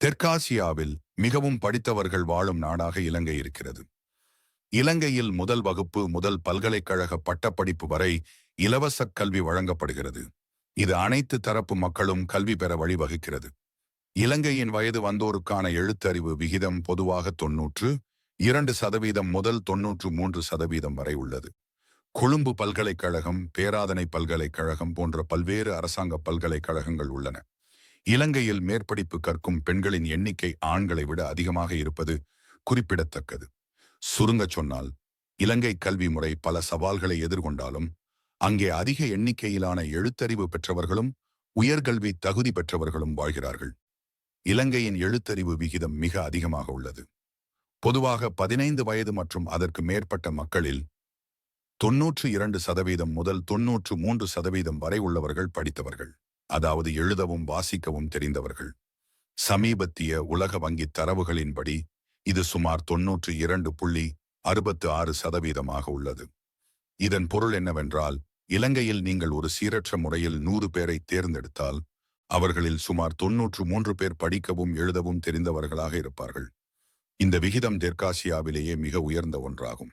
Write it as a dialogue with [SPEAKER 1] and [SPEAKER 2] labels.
[SPEAKER 1] தெற்காசியாவில் மிகவும் படித்தவர்கள் வாழும் நாடாக இலங்கை இருக்கிறது. இலங்கையில் முதல் வகுப்பு முதல் பல்கலைக்கழக பட்டப்படிப்பு வரை இலவச கல்வி வழங்கப்படுகிறது. இது அனைத்து தரப்பு மக்களும் கல்வி பெற வழிவகுக்கிறது. இலங்கையின் வயது வந்தோருக்கான எழுத்தறிவு விகிதம் பொதுவாக தொன்னூற்று இரண்டு சதவீதம் முதல் தொன்னூற்று மூன்று சதவீதம் வரை உள்ளது. கொழும்பு பல்கலைக்கழகம் பேராதனை பல்கலைக்கழகம் போன்ற பல்வேறு அரசாங்க பல்கலைக்கழகங்கள் உள்ளன. இலங்கையில் மேற்படிப்பு கற்கும் பெண்களின் எண்ணிக்கை ஆண்களை விட அதிகமாக இருப்பது குறிப்பிடத்தக்கது. சுருங்கச் சொன்னால் இலங்கை கல்வி முறை பல சவால்களை எதிர்கொண்டாலும் அங்கே அதிக எண்ணிக்கையிலான எழுத்தறிவு பெற்றவர்களும் உயர்கல்வி தகுதி பெற்றவர்களும் வாழ்கிறார்கள். இலங்கையின் எழுத்தறிவு விகிதம் மிக அதிகமாக உள்ளது. பொதுவாக பதினைந்து வயது மற்றும் அதற்கு மேற்பட்ட மக்களில் தொன்னூற்று இரண்டு சதவீதம் முதல் தொன்னூற்று மூன்று சதவீதம் வரை உள்ளவர்கள் படித்தவர்கள். அதாவது எழுதவும் வாசிக்கவும் தெரிந்தவர்கள். சமீபத்திய உலக வங்கி தரவுகளின்படி இது சுமார் தொன்னூற்று இரண்டு புள்ளி அறுபத்து ஆறு சதவீதமாக உள்ளது. இதன் பொருள் என்னவென்றால் இலங்கையில் நீங்கள் ஒரு சீரற்ற முறையில் நூறு பேரை தேர்ந்தெடுத்தால் அவர்களில் சுமார் தொன்னூற்று மூன்று பேர் படிக்கவும் எழுதவும் தெரிந்தவர்களாக இருப்பார்கள். இந்த விகிதம் தெற்காசியாவிலேயே மிக உயர்ந்த ஒன்றாகும்.